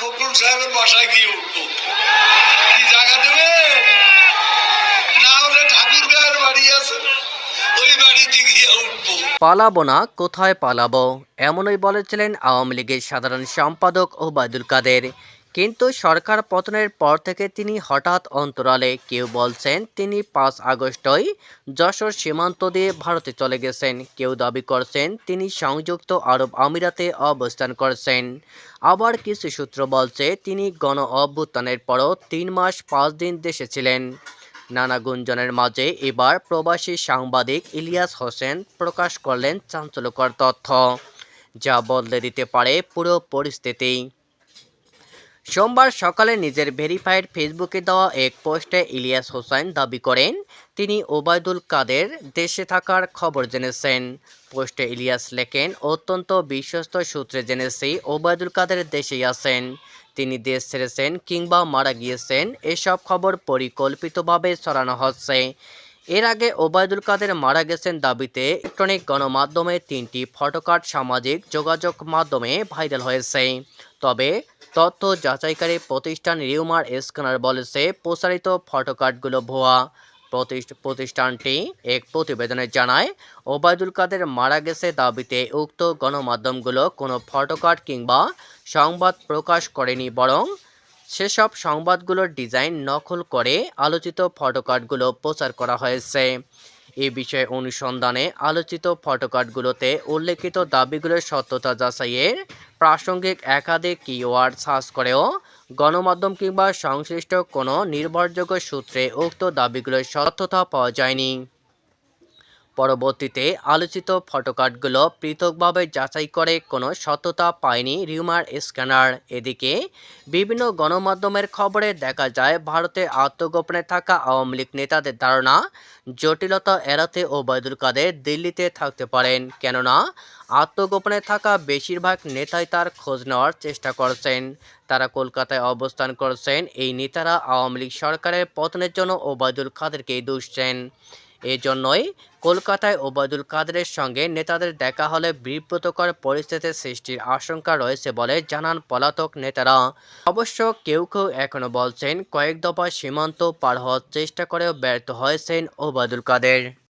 ফখরুল সাহেবের বাসায় গিয়ে কি জায়গা দেবে? না হলে ঠাকুর গায়ের বাড়ি আছে পালাবো না, কোথায় পালাবো? এমনই বলেছিলেন আওয়ামী লীগের সাধারণ সম্পাদক ওবায়দুল কাদের। কিন্তু সরকার পতনের পর থেকে তিনি হঠাৎ অন্তরালে কেউ বলছেন তিনি পাঁচ আগস্টই যশোর সীমান্ত দিয়ে ভারতে চলে গেছেন। কেউ দাবি করছেন তিনি সংযুক্ত আরব আমিরাতে অবস্থান করছেন। আবার কিছু সূত্র বলছে তিনি গণ অভ্যুত্থানের পরও তিন মাস পাঁচ দিন দেশে ছিলেন। নানা গুঞ্জনের মাঝে এবার প্রবাসী সাংবাদিক ইলিয়াস হোসেন প্রকাশ করলেন চাঞ্চল্যকর তথ্য। যা বদলে দিতে পারে পুরো পরিস্থিতি। সোমবার সকালে নিজের ভেরিফাইড ফেসবুকে দেওয়া এক পোস্টে ইলিয়াস হোসেন দাবি করেন, তিনি ওবায়দুল কাদের দেশে থাকার খবর জেনেছেন। পোস্টে ইলিয়াস লেখেন, অত্যন্ত বিশ্বস্ত সূত্রে জেনেছি ওবায়দুল কাদের দেশেই আছেন। তিনি দেশ ছেড়েছেন কিংবা মারা গিয়েছেন, এসব খবর পরিকল্পিতভাবে ছড়ানো হচ্ছে। এর আগে ওবায়দুল কাদের মারা গেছেন দাবিতে ইলেকট্রনিক গণমাধ্যমে তিনটি ফটোকার্ড সামাজিক যোগাযোগ মাধ্যমে ভাইরাল হয়েছে। তবে তথ্য যাচাইকারী প্রতিষ্ঠান রিউমার স্ক্যানার বলেছে প্রসারিত ফটোকার্ডগুলো ভুয়া। প্রতিষ্ঠ- প্রতিষ্ঠানটি এক প্রতিবেদনে জানায়, ওবায়দুল কাদের মারা গেছে দাবিতে উক্ত গণমাধ্যমগুলো কোনো ফটোকার্ড কিংবা সংবাদ প্রকাশ করেনি বরং সেসব সংবাদগুলোর ডিজাইন নকল করে আলোচিত ফটোকার্ডগুলো প্রচার করা হয়েছে। এ বিষয়ে অনুসন্ধানে আলোচিত ফটোকার্ডগুলোতে উল্লেখিত দাবিগুলোর সত্যতা যাচাইয়ে প্রাসঙ্গিক একাধিক কিওয়ার্ড সার্চ করেও গণমাধ্যম কিংবা সংশ্লিষ্ট কোনো নির্ভরযোগ্য সূত্রে উক্ত দাবিগুলোর সত্যতা পাওয়া যায়নি। পরবর্তীতে আলোচিত ফটোকার্ডগুলো পৃথকভাবে যাচাই করে কোনো সততা পায়নি রিউমার স্ক্যানার। এদিকে বিভিন্ন গণমাধ্যমের খবরে দেখা যায়, ভারতে আত্মগোপনে থাকা আওয়ামী লীগ নেতাদের ধারণা, জটিলতা এড়াতে ওবায়দুল কাদের দিল্লিতে থাকতে পারেন। কেননা, আত্মগোপনে থাকা বেশিরভাগ নেতাই তার খোঁজ নেওয়ার চেষ্টা করছেন। তারা কলকাতায় অবস্থান করছেন, এই নেতারা আওয়ামী লীগ সরকারের পতনের জন্য ওবায়দুল কাদেরকেই দুষছেন। এজন্যই কলকাতায় ওবায়দুল কাদেরের সঙ্গে নেতাদের দেখা হলে বিব্রতকর পরিস্থিতির সৃষ্টির আশঙ্কা রয়েছে বলে জানান পলাতক নেতারা। অবশ্য কেউ কেউ এখনও বলছেন, কয়েক দফা সীমান্ত পার হওয়ার চেষ্টা করেও ব্যর্থ হয়েছেন ওবায়দুল কাদের।